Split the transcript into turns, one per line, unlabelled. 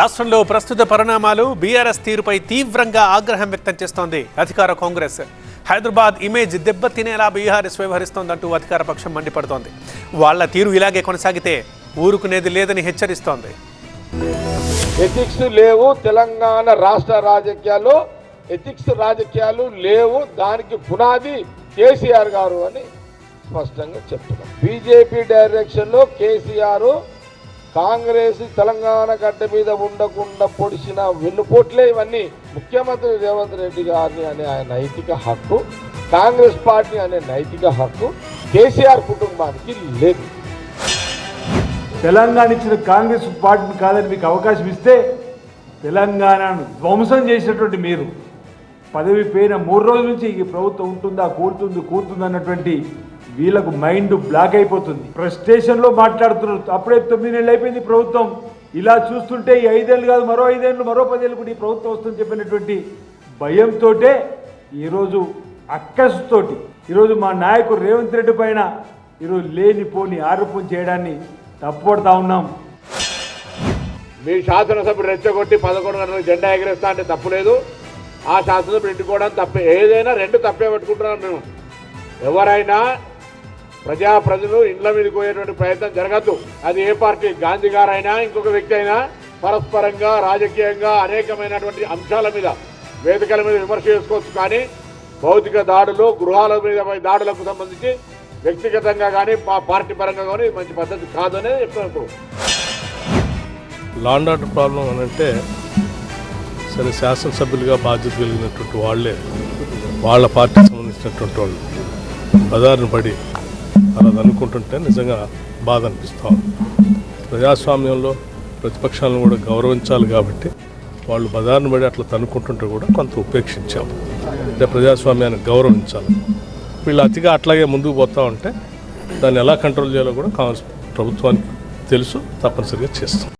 రాష్ట్రంలో ప్రస్తుత పరిణామాలు బీఆర్ఎస్ తీరుపై తీవ్రంగా ఆగ్రహం వ్యక్తం చేస్తోంది అధికార కాంగ్రెస్. హైదరాబాద్ ఇమేజ్ దెబ్బతినేలా బీఆర్ఎస్ వ్యవహరిస్తోందంటూ అధికార పక్షం మండిపడుతోంది. వాళ్ళ తీరు ఇలాగే కొనసాగితే ఊరుకునేది లేదని హెచ్చరిస్తోంది.
ఎథిక్స్ లేవు తెలంగాణ రాష్ట్ర రాజకీయాలు ఎథిక్స్ రాజకీయాలు లేవు. దానికి పునాది కేసీఆర్ గారు అని స్పష్టంగా చెప్తున్నాం బీజేపీ డైరెక్షన్లో కేసీఆర్ కాంగ్రెస్ తెలంగాణ గడ్డ మీద ఉండకుండా పొడిచిన వెన్నుపోట్లే ఇవన్నీ ముఖ్యమంత్రి రేవంత్ రెడ్డి గారిని అనే ఆయన నైతిక హక్కు కాంగ్రెస్ పార్టీ అనే నైతిక హక్కు కేసీఆర్ కుటుంబానికి లేదు.
తెలంగాణ ఇచ్చిన కాంగ్రెస్ పార్టీని కాదని మీకు అవకాశం ఇస్తే తెలంగాణను ధ్వంసం చేసినటువంటి మీరు. పదవి పోయిన మూడు రోజుల నుంచి ఈ ప్రభుత్వం ఉంటుందా కూర్తుంది కూర్తుంది అన్నటువంటి వీళ్ళకు మైండ్ బ్లాక్ అయిపోతుంది. ఫ్రస్ట్రేషన్లో మాట్లాడుతున్నారు. అప్పుడే తొమ్మిది నెలలు అయిపోయింది ప్రభుత్వం. ఇలా చూస్తుంటే ఈ ఐదేళ్ళు కాదు మరో ఐదేళ్ళు మరో పదేళ్ళు కూడా ఈ ప్రభుత్వం వస్తుందని చెప్పినటువంటి భయంతో ఈరోజు అక్కసుతోటి ఈరోజు మా నాయకుడు రేవంత్ రెడ్డి పైన ఈరోజు లేని పోని ఆరోపణ చేయడాన్ని తప్పుపడతా ఉన్నాం.
మీ శాసనసభ్యుడు రెచ్చగొట్టి పదకొండు గంటలకు జెండా ఎగిరేస్తా అంటే తప్పులేదు ఆ శాసనసభ్యుడు ఇంటికోవడం తప్పే. ఏదైనా రెండు తప్పే పట్టుకుంటున్నాం మేము. ఎవరైనా ప్రజా ప్రజలు ఇండ్ల మీదకి పోయేటువంటి ప్రయత్నం జరగద్దు. అది ఏ పార్టీ? గాంధీ గారైనా ఇంకొక వ్యక్తి అయినా పరస్పరంగా రాజకీయంగా అనేకమైనటువంటి అంశాల మీద వేదికల మీద విమర్శ చేసుకోవచ్చు. కానీ భౌతిక దాడులు గృహాల మీద దాడులకు సంబంధించి వ్యక్తిగతంగా కానీ పార్టీ పరంగా కానీ మంచి పద్ధతి కాదనే చెప్తాను ఇప్పుడు
లాండ్ ఆర్డర్ ప్రాబ్లం అని అంటే సరే శాసనసభ్యులుగా బాధ్యత కలిగినటువంటి వాళ్ళే వాళ్ళ పార్టీకి సంబంధించినటువంటి వాళ్ళు. పదారిని పడి అలా అనుకుంటుంటే నిజంగా బాధ అనిపిస్తూ ఉంది. ప్రజాస్వామ్యంలో ప్రతిపక్షాలను కూడా గౌరవించాలి కాబట్టి వాళ్ళు బజార్ను పడి అట్లా తనుకుంటుంటే కూడా కొంత ఉపేక్షించాము అంటే ప్రజాస్వామ్యాన్ని గౌరవించాలి. వీళ్ళు అతిగా అట్లాగే ముందుకు పోతూ ఉంటే దాన్ని ఎలా కంట్రోల్ చేయాలో కూడా కాంగ్రెస్ ప్రభుత్వానికి తెలుసు తప్పనిసరిగా చేస్తాం.